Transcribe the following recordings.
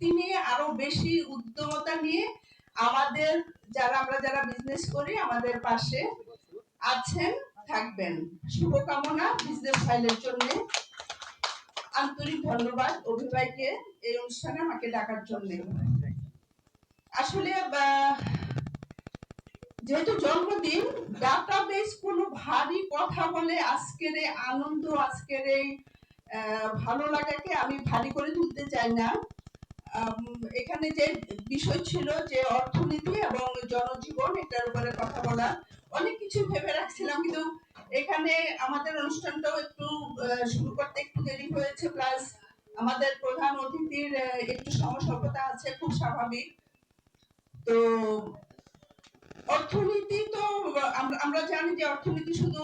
শক্তি নিয়ে, আরও বেশি উদ্যমতা নিয়ে আমাদের যারা, আমরা যারা বিজনেস করি, আমাদের পাশে আছেন, থাকবেন। শুভকামনা বিজনেস ফাইলের জন্য। আন্তরিক ধন্যবাদ অভিভাইকে এই অনুষ্ঠানে আমাকে ডাকার জন্য। আসলে যেহেতু জন্মদিন ডাটাবেস কোনো ভারী কথা বলে আজকের আনন্দ, আজকের এই ভালো লাগাকে আমি ভারী করে তুলতে চাই না। এখানে যে বিষয় ছিল যে অর্থনীতি এবং জনজীবন, এটার উপরে কথা বলা, অনেক কিছু ভেবে রাখছিলাম, কিন্তু এখানে আমাদের অনুষ্ঠানটাও একটু শুরু করতে একটু দেরি হয়েছে, প্লাস আমাদের প্রধান অতিথির একটু সমস্যাটা আছে, খুব স্বাভাবিক। তো অর্থনীতি তো, আমরা আমরা জানি যে অর্থনীতি শুধু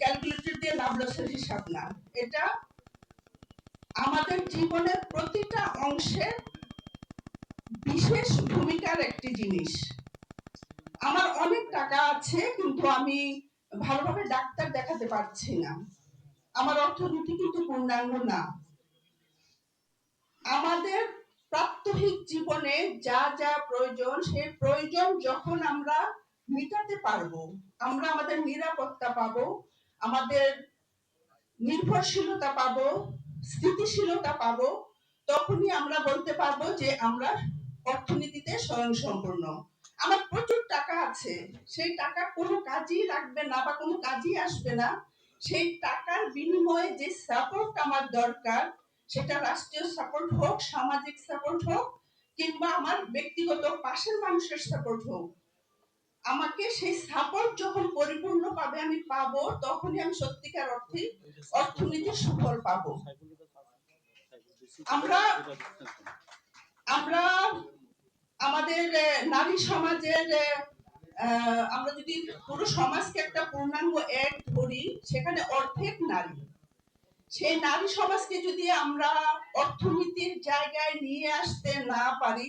ক্যালকুলেটর দিয়ে লাভ লসের হিসাব না, এটা আমাদের জীবনের প্রতিটা অংশের বিশেষ ভূমিকার একটি জিনিস। আমার অনেক টাকা আছে, কিন্তু আমি ভালোভাবে ডাক্তার দেখাতে পারছি না। আমার অর্থনীতি কিন্তু পূর্ণাঙ্গ না। আমাদের প্রাত্যহিক জীবনে যা যা প্রয়োজন, সেই প্রয়োজন যখন আমরা মেটাতে পারব, আমরা আমাদের নিরাপত্তা পাবো, আমাদের নির্ভরশীলতা পাবো, স্থিতিশীলতা পাবো, তখনই আমরা বলতে পারব যে আমরা অর্থনীতিতে স্বয়ংসম্পূর্ণ। আমার প্রচুর টাকা আছে, সেই টাকা কোনো কাজেই লাগবে না বা কোনো কাজেই আসবে না। সেই টাকার বিনিময়ে যে সাপোর্ট আমার দরকার, সেটা রাষ্ট্রীয় সাপোর্ট হোক, সামাজিক সাপোর্ট হোক, কিংবা আমার ব্যক্তিগত পাশের মানুষের সাপোর্ট হোক, আমাকে সেই সাপোর্ট যখন পরিপূর্ণ পাবে আমি পাবো, তখনই আমি সত্যিকার অর্থে অর্থনীতির সুফল পাবো। আমরা আমরা আমাদের নারী সমাজের আমরা যদি পুরো সমাজকে একটা পূর্ণাঙ্গ এক ধরি, সেখানে অর্ধেক নারী। সেই নারী সমাজকে যদি আমরা অর্থনীতির জায়গায় নিয়ে আসতে না পারি,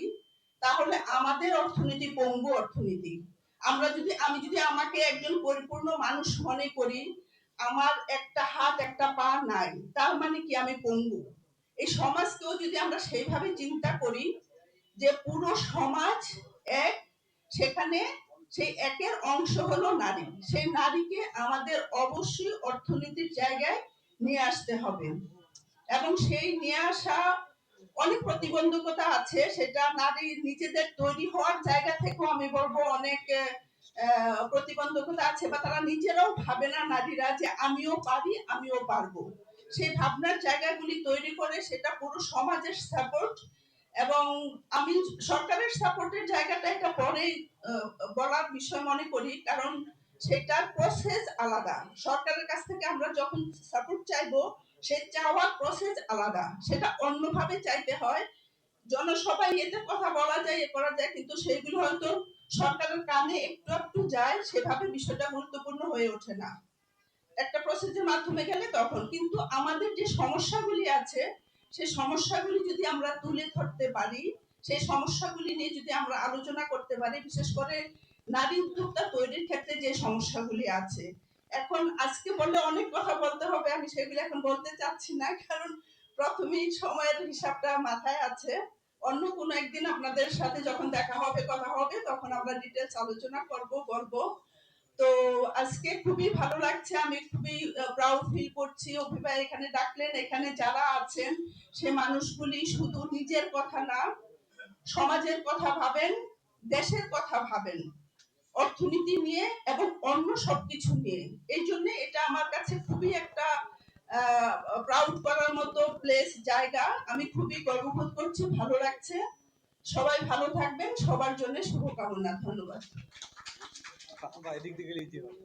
তাহলে আমাদের অর্থনীতি পঙ্গু অর্থনীতি। আমরা যদি, আমি যদি আমাকে একজন পরিপূর্ণ মানুষ মনে করি, আমার একটা হাত, একটা পা নাই, তার মানে কি আমি পঙ্গু? এই সমাজকেও যদি আমরা সেইভাবে চিন্তা করি যে পুরো সমাজ এক, সেখানে সেই একের অংশ হলো নারী। সেই নারীকে আমাদের অবশ্যই অর্থনীতির জায়গায় নিয়ে আসতে হবে। এবং সেই নিয়ে আসা অনেক প্রতিবন্ধকতা আছে, সেটা নারী নিজেদের তৈরি হওয়ার জায়গা থেকেও আমি বলব অনেক প্রতিবন্ধকতা আছে, বা তারা নিজেরাও ভাবে না নারীরা যে আমিও পারি, আমিও পারব। সেই ভাবনার জায়গাগুলি তৈরি করে সেটা পুরো সমাজের সাপোর্ট এবং আমি সরকারের সাপোর্টের জায়গাটা এটা পরে বলার বিষয় মনে করি, কারণ সেটার প্রসেস আলাদা। সরকারের কাছ থেকে আমরা যখন সাপোর্ট চাইব, সে চাওয়ার প্রসেস আলাদা। সেটা অন্যভাবে চাইতে হয়। জনসভায় এতে কথা বলা যায়, এ করা যায়, কিন্তু সেইগুলো হয়তো সরকারের কানে একটু একটু যায়, সেভাবে বিষয়টা গুরুত্বপূর্ণ হয়ে ওঠে না। একটা প্রসেসের মাধ্যমে গেলে তখন। কিন্তু আমাদের যে সমস্যাগুলি আছে সেই সমস্যাগুলি যদি আমরা তুলে ধরতে পারি, সেই সমস্যাগুলি নিয়ে যদি আমরা আলোচনা করতে পারি, বিশেষ করে নারী উদ্যোক্তা তৈরির ক্ষেত্রে যে সমস্যাগুলি আছে। এখন আজকে বললে অনেক কথা বলতে হবে, আমি সেগুলো এখন বলতে চাচ্ছি না, কারণ প্রথমেই সময়ের হিসাবটা মাথায় আছে। অন্য কোনো একদিন আপনাদের সাথে যখন দেখা হবে, কথা হবে, তখন আমরা ডিটেলস আলোচনা করব, বলব। তো আজকে খুবই ভালো লাগছে, আমি খুবই প্রাউড ফিল করছি। অভিভাবক এখানে ডাকলেন, এখানে যারা আছেন, সে মানুষগুলি শুধু নিজের কথা না, সমাজের কথা ভাবেন, দেশের কথা ভাবেন, অর্থনীতি নিয়ে এবং অন্য সবকিছু নিয়ে। এই জন্য এটা আমার কাছে খুবই একটা প্রাউড করার মতো প্লেস জায়গা। আমি খুবই গর্ববোধ করছি, ভালো লাগছে। সবাই ভালো থাকবেন, সবার জন্য শুভকামনা, ধন্যবাদ। এদিক দিকে লিখতে হবে